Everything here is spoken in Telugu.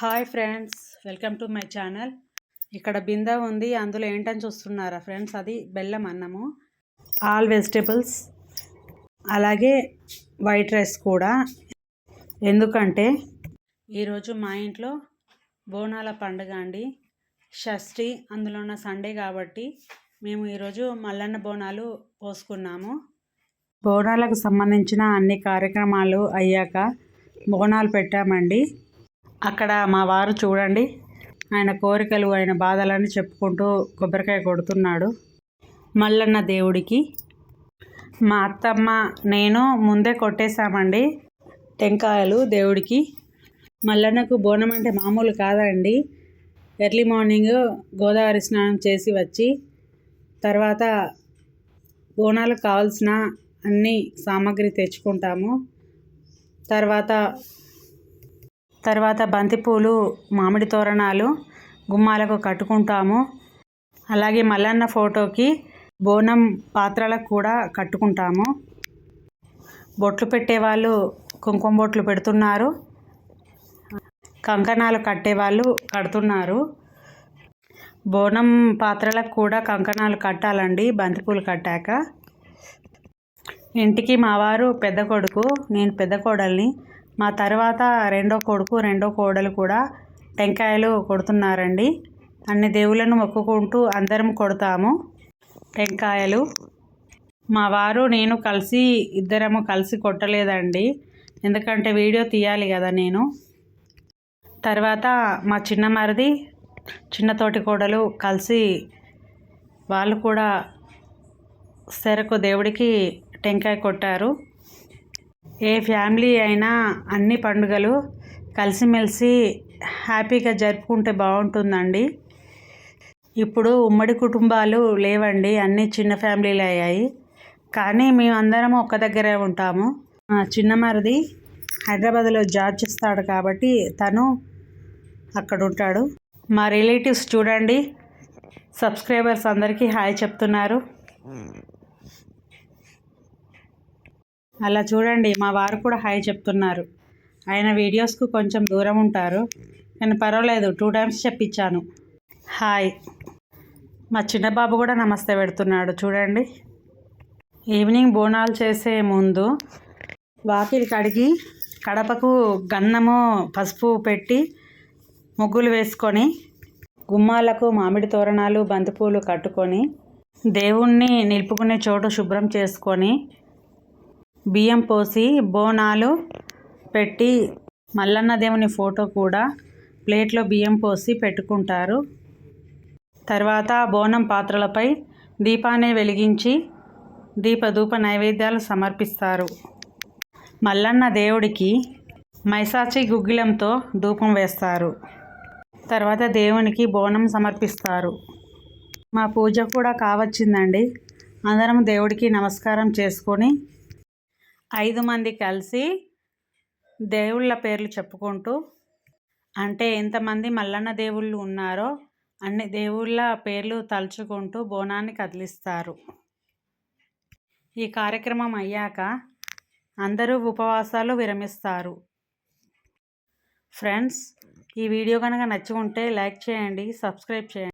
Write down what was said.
Hi friends welcome to my channel. ఇక్కడ బిందె ఉంది అందులో ఏంటని చూస్తున్నారా ఫ్రెండ్స్? అది బెల్లం అన్నము ఆల్ వెజిటేబుల్స్ అలాగే వైట్ రైస్ కూడా. ఎందుకంటే ఈరోజు మా ఇంట్లో బోనాల పండుగ అండి. షష్ఠి అందులో ఉన్న సండే కాబట్టి మేము ఈరోజు మల్లన్న బోనాలు పోసుకున్నాము. బోనాలకు సంబంధించిన అన్ని కార్యక్రమాలు అయ్యాక బోనాలు పెట్టామండి. అక్కడ మా వారు చూడండి. ఆయన కోరికలు ఆయన బాధలని చెప్పుకుంటూ కొబ్బరికాయ కొడుతున్నాడు. మల్లన్న దేవుడికి. మా అత్తమ్మ నేను ముందే కొట్టేశామండి టెంకాయలు దేవుడికి. మల్లన్నకు బోనం అంటే మామూలు కాదండి. ఎర్లీ మార్నింగ్ గోదావరి స్నానం చేసి వచ్చి తర్వాత బోనాలకు కావాల్సిన అన్ని సామాగ్రి తెచ్చుకుంటాము. తర్వాత తర్వాత బంతిపూలు మామిడి తోరణాలు గుమ్మాలకు కట్టుకుంటాము. అలాగే మల్లన్న ఫోటోకి బోనం పాత్రలకు కూడా కట్టుకుంటాము. బొట్లు పెట్టేవాళ్ళు కుంకుమ బొట్లు పెడుతున్నారు. కంకణాలు కట్టేవాళ్ళు కడుతున్నారు. బోనం పాత్రలకు కూడా కంకణాలు కట్టాలండి బంతిపూలు కట్టాక. ఇంటికి మా వారు పెద్ద కొడుకు నేను పెద్ద కోడల్ని. మా తర్వాత రెండో కొడుకు రెండో కోడలు కూడా టెంకాయలు కొడుతున్నారండి. అన్ని దేవుళ్ళను మొక్కుకుంటూ అందరం కొడతాము టెంకాయలు. మా వారు నేను కలిసి ఇద్దరము కలిసి కొట్టలేదండి. ఎందుకంటే వీడియో తీయాలి కదా నేను. తర్వాత మా చిన్న మరిది చిన్న తోటి కోడలు కలిసి వాళ్ళు కూడా సెరకు దేవుడికి టెంకాయ కొట్టారు. ఏ ఫ్యామిలీ అయినా అన్ని పండుగలు కలిసిమెలిసి హ్యాపీగా జరుపుకుంటే బాగుంటుందండి. ఇప్పుడు ఉమ్మడి కుటుంబాలు లేవండి అన్ని చిన్న ఫ్యామిలీలు అయ్యాయి. కానీ మేమందరం ఒక్క దగ్గరే ఉంటాము. చిన్న మరిది హైదరాబాద్లో జాబ్ చేస్తాడు కాబట్టి తను అక్కడ ఉంటాడు. మా రిలేటివ్స్ చూడండి సబ్స్క్రైబర్స్ అందరికీ హాయ్ చెప్తున్నారు. అలా చూడండి మా వారు కూడా హాయ్ చెప్తున్నారు. ఆయన వీడియోస్కు కొంచెం దూరం ఉంటారు నేను పర్వాలేదు టూ టైమ్స్ చెప్పించాను. హాయ్. మా చిన్న బాబు కూడా నమస్తే పెడుతున్నాడు చూడండి. ఈవినింగ్ బోనాలు చేసే ముందు వాకిలి కడిగి కడపకు గన్నము పసుపు పెట్టి ముగ్గులు వేసుకొని గుమ్మాలకు మామిడి తోరణాలు బంతిపూలు కట్టుకొని దేవుణ్ణి నిలుపుకునే చోటు శుభ్రం చేసుకొని బియ్యం పోసి బోనాలు పెట్టి మల్లన్న దేవుని ఫోటో కూడా ప్లేట్లో బియ్యం పోసి పెట్టుకుంటారు. తర్వాత బోనం పాత్రలపై దీపాన్ని వెలిగించి దీపధూప నైవేద్యాలు సమర్పిస్తారు. మల్లన్న దేవుడికి మైసాచి గుగ్గిలంతో ధూపం వేస్తారు. తర్వాత దేవునికి బోనం సమర్పిస్తారు. మా పూజ కూడా కావచ్చిందండి. అందరం దేవుడికి నమస్కారం చేసుకొని ఐదు మంది కలిసి దేవుళ్ళ పేర్లు చెప్పుకుంటూ అంటే ఎంతమంది మల్లన్న దేవుళ్ళు ఉన్నారో అన్ని దేవుళ్ళ పేర్లు తలుచుకుంటూ బోనాన్ని కదిలిస్తారు. ఈ కార్యక్రమం అయ్యాక అందరూ ఉపవాసాలు విరమిస్తారు. ఫ్రెండ్స్ ఈ వీడియో కనుక ఉంటే లైక్ చేయండి సబ్స్క్రైబ్ చేయండి.